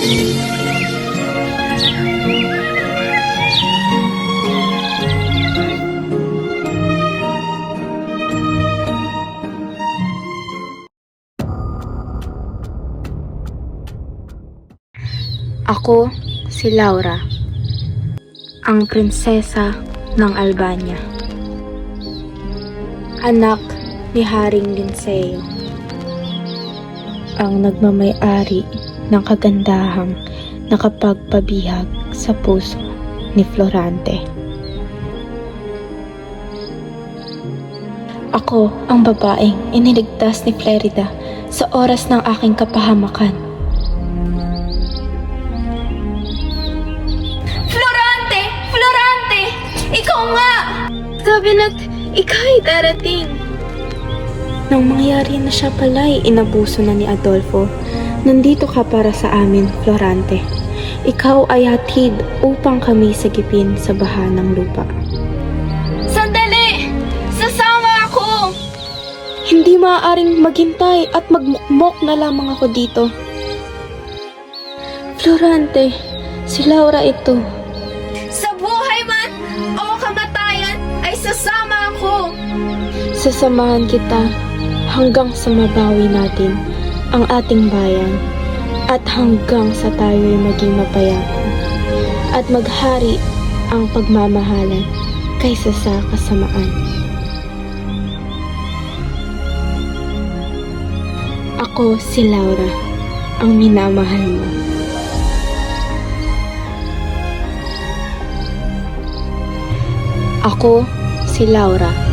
Ako si Laura, ang prinsesa ng Albania. Anak ni Haring Linceo. Ang nagmamay-ari ng kagandahang nakapagpabihag sa puso ni Florante. Ako ang babaeng iniligtas ni Flerida sa oras ng aking kapahamakan. Florante! Florante! Ikaw nga! Sabi na't ikaw ay darating. Nang mangyari na siya pala ay inabuso na ni Adolfo. Nandito ka para sa amin, Florante. Ikaw ay hatid upang kami sagipin sa baha ng lupa. Sandali! Sasama ako! Hindi maaaring maghintay at magmukmok na lamang ako dito. Florante, si Laura ito. Sa buhay man o kamatayan ay sasama ako! Sasamahan kita hanggang sa mabawi natin ang ating bayan at hanggang sa tayo'y maging mapayapa at maghari ang pagmamahalan kaysa sa kasamaan. Ako si Laura, ang minamahal mo. Ako si Laura,